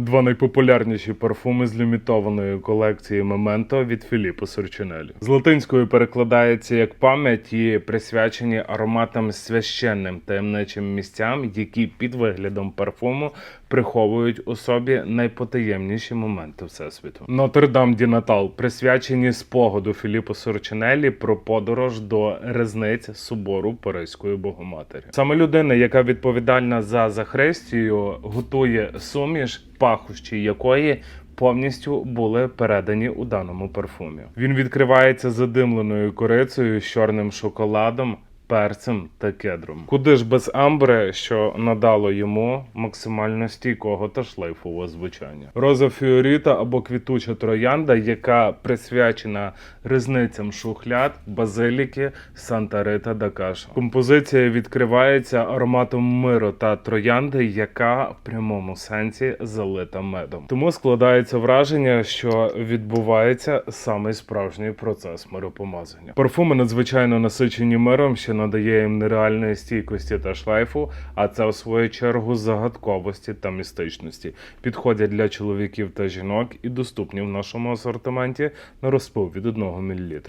Два найпопулярніші парфуми з лімітованої колекції Memento від Філіппо Сорчинелі. З латинської перекладається як пам'ять і присвячені ароматам священним таємничим місцям, які під виглядом парфуму приховують у собі найпотаємніші моменти всесвіту. Нотр-Дам Ді Натал присвячені спогаду Філіппо Сорчинелі про подорож до резниць собору Паризької Богоматері. Саме людина, яка відповідальна за Захристію, готує суміш, пахощі якої повністю були передані у даному парфумі. Він відкривається задимленою корицею з чорним шоколадом. Перцем та кедром. Куди ж без амбри, що надало йому максимально стійкого та шлейфового звучання. Роза фіоріта або квітуча троянда, яка присвячена різницям шухляд, базиліки, Санта Рита да Каша. Композиція відкривається ароматом миру та троянди, яка в прямому сенсі залита медом. Тому складається враження, що відбувається саме справжній процес миропомазання. Парфуми надзвичайно насичені миром, що надає їм нереальної стійкості та шлейфу, а це в свою чергу загадковості та містичності. Підходять для чоловіків та жінок і доступні в нашому асортименті на розпил від 1 мл.